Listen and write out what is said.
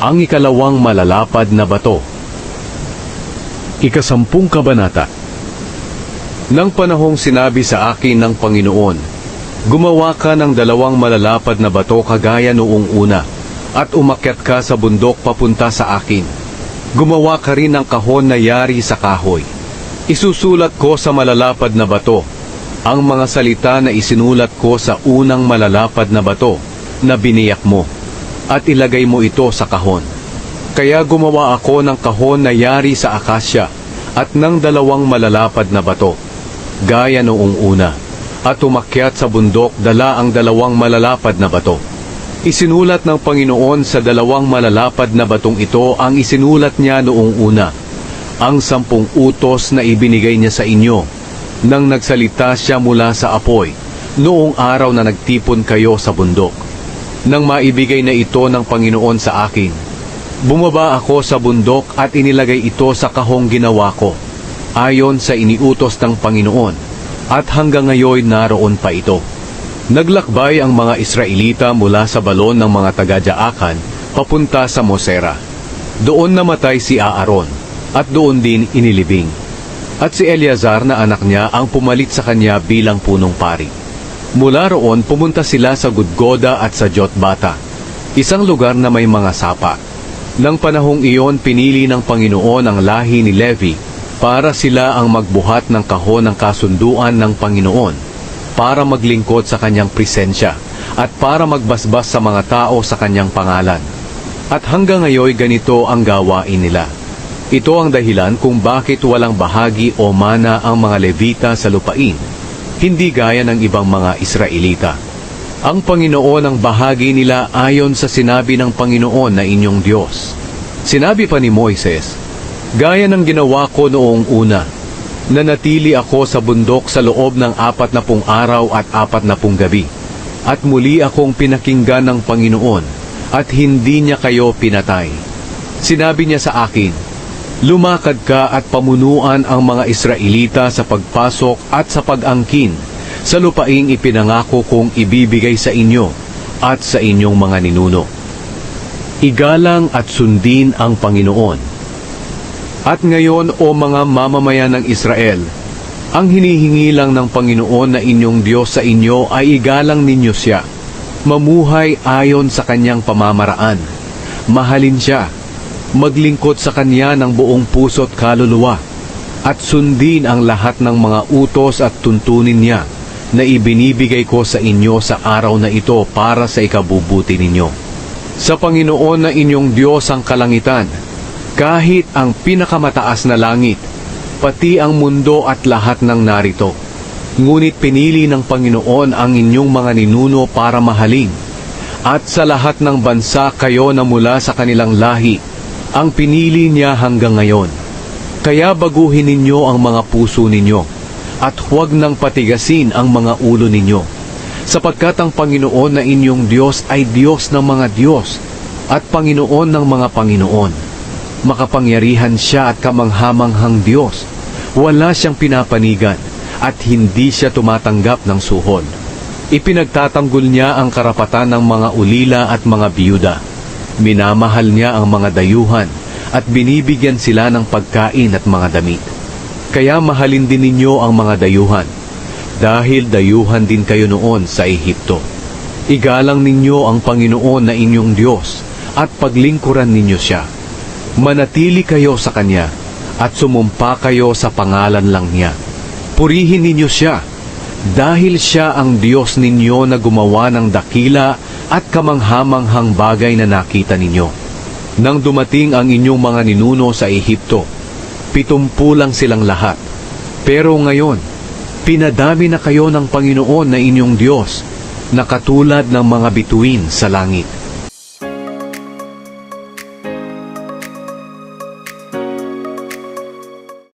Ang ikalawang malalapad na bato. Ikasampung kabanata. Nang panahong sinabi sa akin ng Panginoon, gumawa ka ng dalawang malalapad na bato kagaya noong una, at umakyat ka sa bundok papunta sa akin. Gumawa ka rin ng kahon na yari sa kahoy. Isusulat ko sa malalapad na bato ang mga salita na isinulat ko sa unang malalapad na bato na biniyak mo at ilagay mo ito sa kahon. Kaya gumawa ako ng kahon na yari sa akasya at ng dalawang malalapad na bato, gaya noong una, at umakyat sa bundok dala ang dalawang malalapad na bato. Isinulat ng Panginoon sa dalawang malalapad na batong ito ang isinulat niya noong una, ang sampung utos na ibinigay niya sa inyo, nang nagsalita siya mula sa apoy, noong araw na nagtipon kayo sa bundok. Nang maibigay na ito ng Panginoon sa akin, bumaba ako sa bundok at inilagay ito sa kahong ginawa ko, ayon sa iniutos ng Panginoon, at hanggang ngayon naroon pa ito. Naglakbay ang mga Israelita mula sa balon ng mga taga-Jaakan papunta sa Mosera. Doon namatay si Aaron, at doon din inilibing. At si Eleazar na anak niya ang pumalit sa kanya bilang punong pari. Mula roon pumunta sila sa Gudgoda at sa Jotbata, isang lugar na may mga sapa. Nang panahong iyon pinili ng Panginoon ang lahi ni Levi para sila ang magbuhat ng kahon ng kasunduan ng Panginoon para maglingkod sa kanyang presensya at para magbasbas sa mga tao sa kanyang pangalan. At hanggang ngayon ganito ang gawain nila. Ito ang dahilan kung bakit walang bahagi o mana ang mga Levita sa lupain, hindi gaya ng ibang mga Israelita. Ang Panginoon ang bahagi nila ayon sa sinabi ng Panginoon na inyong Diyos. Sinabi pa ni Moises, Gaya ng ginawa ko noong una, nanatili ako sa bundok sa loob ng apat na pung araw at apat na pung gabi, at muli akong pinakinggan ng Panginoon, at hindi niya kayo pinatay. Sinabi niya sa akin, Lumakad ka at pamunuan ang mga Israelita sa pagpasok at sa pag-angkin sa lupaing ipinangako kong ibibigay sa inyo at sa inyong mga ninuno. Igalang at sundin ang Panginoon. At ngayon o mga mamamayan ng Israel, ang hinihingi lang ng Panginoon na inyong Diyos sa inyo ay igalang ninyo siya. Mamuhay ayon sa kanyang pamamaraan. Mahalin siya maglingkod sa Kanya ng buong puso't kaluluwa, at sundin ang lahat ng mga utos at tuntunin niya na ibinibigay ko sa inyo sa araw na ito para sa ikabubuti ninyo. Sa Panginoon na inyong Diyos ang kalangitan, kahit ang pinakamataas na langit, pati ang mundo at lahat ng narito. Ngunit pinili ng Panginoon ang inyong mga ninuno para mahalin, at sa lahat ng bansa kayo na mula sa kanilang lahi, ang pinili niya hanggang ngayon. Kaya baguhin ninyo ang mga puso ninyo at huwag nang patigasin ang mga ulo ninyo. Sapagkat ang Panginoon na inyong Diyos ay Diyos ng mga Diyos at Panginoon ng mga Panginoon. Makapangyarihan siya at kamanghamanghang Diyos. Wala siyang pinapanigan at hindi siya tumatanggap ng suhol. Ipinagtatanggol niya ang karapatan ng mga ulila at mga biyuda. Minamahal niya ang mga dayuhan at binibigyan sila ng pagkain at mga damit. Kaya mahalin din ninyo ang mga dayuhan, dahil dayuhan din kayo noon sa Ehipto. Igalang ninyo ang Panginoon na inyong Diyos at paglingkuran ninyo siya. Manatili kayo sa Kanya at sumumpa kayo sa pangalan lang niya. Purihin ninyo siya dahil siya ang Diyos ninyo na gumawa ng dakila at kamanghamanghang bagay na nakita ninyo. Nang dumating ang inyong mga ninuno sa Ehipto, pitumpu lang silang lahat. Pero ngayon, pinadami na kayo ng Panginoon na inyong Diyos na katulad ng mga bituin sa langit.